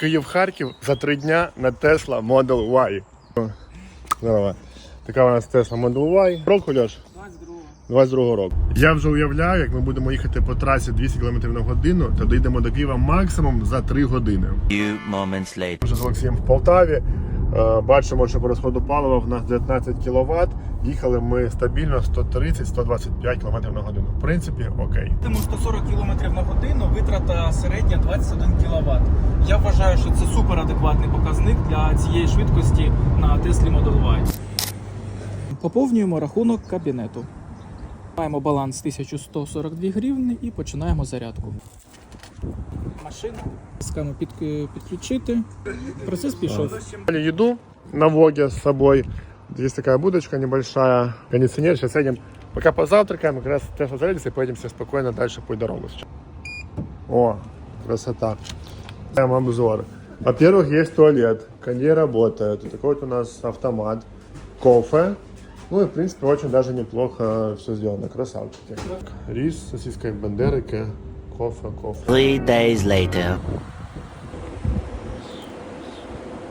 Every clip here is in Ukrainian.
Київ-Харків за три дня на Tesla Model Y. Здорово. Така у нас Tesla Model Y. Року, Льош? 22 року. Я вже уявляю, як ми будемо їхати по трасі 200 км на годину, то дійдемо до Києва максимум за 3 години. Few moments later. Вже з Олексієм в Полтаві. Е, Бачимо, що по розходу палива в нас 19 кВт. Їхали ми стабільно 130-125 км на годину. В принципі, окей. Тому 140 км на годину, витрата середня 21 кВт. Я вважаю, що це суперадекватний показник для цієї швидкості на Tesla Model Y. Поповнюємо рахунок кабінету. Маємо баланс 1142 гривні і починаємо зарядку. Машина. Скану під, підключити. Процес пішов. Взяли еду на Воге с собой. Есть такая будочка небольшая, кондиционер. Сейчас едем, пока позавтракаем, как раз Тесла зарядится и поедем все спокойно дальше по дорогу. сейчас. О, красота. Прям обзор. Во-первых, есть туалет, кондей работает. Вот такой вот у нас автомат, кофе. Ну и, в принципе, очень даже неплохо все сделано. Красавчики. Рис, сосиска бандерики, Кофе, кофе. Three days later.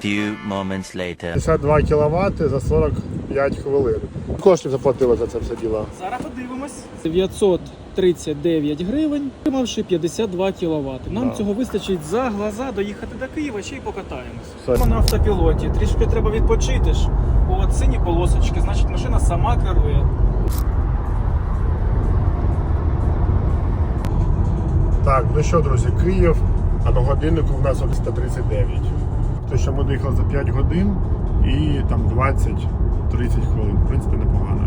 Few moments later. 52 кВт за 45 хвилин. Коштів заплатили за це все діло. Зараз подивимось. 939 гривень, отримавши 52 кВт. Нам Да. цього вистачить за глаза доїхати до Києва ще й покатаємось. Все. Ми на автопілоті, трішки треба відпочити ж. От сині полосочки, значить машина сама керує. Так, ну що, друзі, Київ, а на годиннику в нас 139. То, що ми доїхали за 5 годин і там 20-30 хвилин. В принципі, непогано,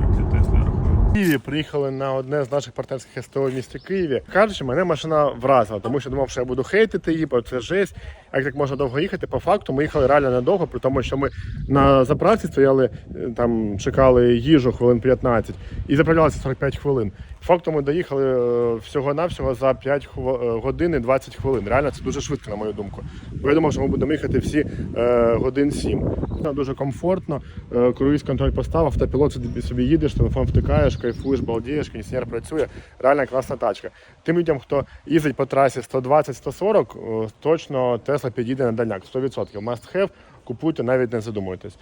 Києві приїхали на одне з наших партнерських СТО в місті Києві. Кажучи, мене машина вразила, тому що думав, що я буду хейтити її, бо це жесть. Як так можна довго їхати? По факту ми їхали реально недовго, при тому, що ми на заправці стояли, е, там чекали їжу хвилин 15 і заправлялися 45 хвилин. Фактом ми доїхали е, всього-навсього за 5 хв- е, годин і 20 хвилин. Реально це дуже швидко, на мою думку. Бо я думав, що ми будемо їхати всі е, годин 7. Дуже комфортно. Е, круїз контроль поставив, автопілот собі, їдеш, телефон втикаєш, кайфуєш, балдієш, кондиціонер працює. Реально класна тачка. Тим людям, хто їздить по трасі 120-140, е, точно Тесла підійде на дальняк 100%. Must have, купуйте, навіть не задумуйтесь.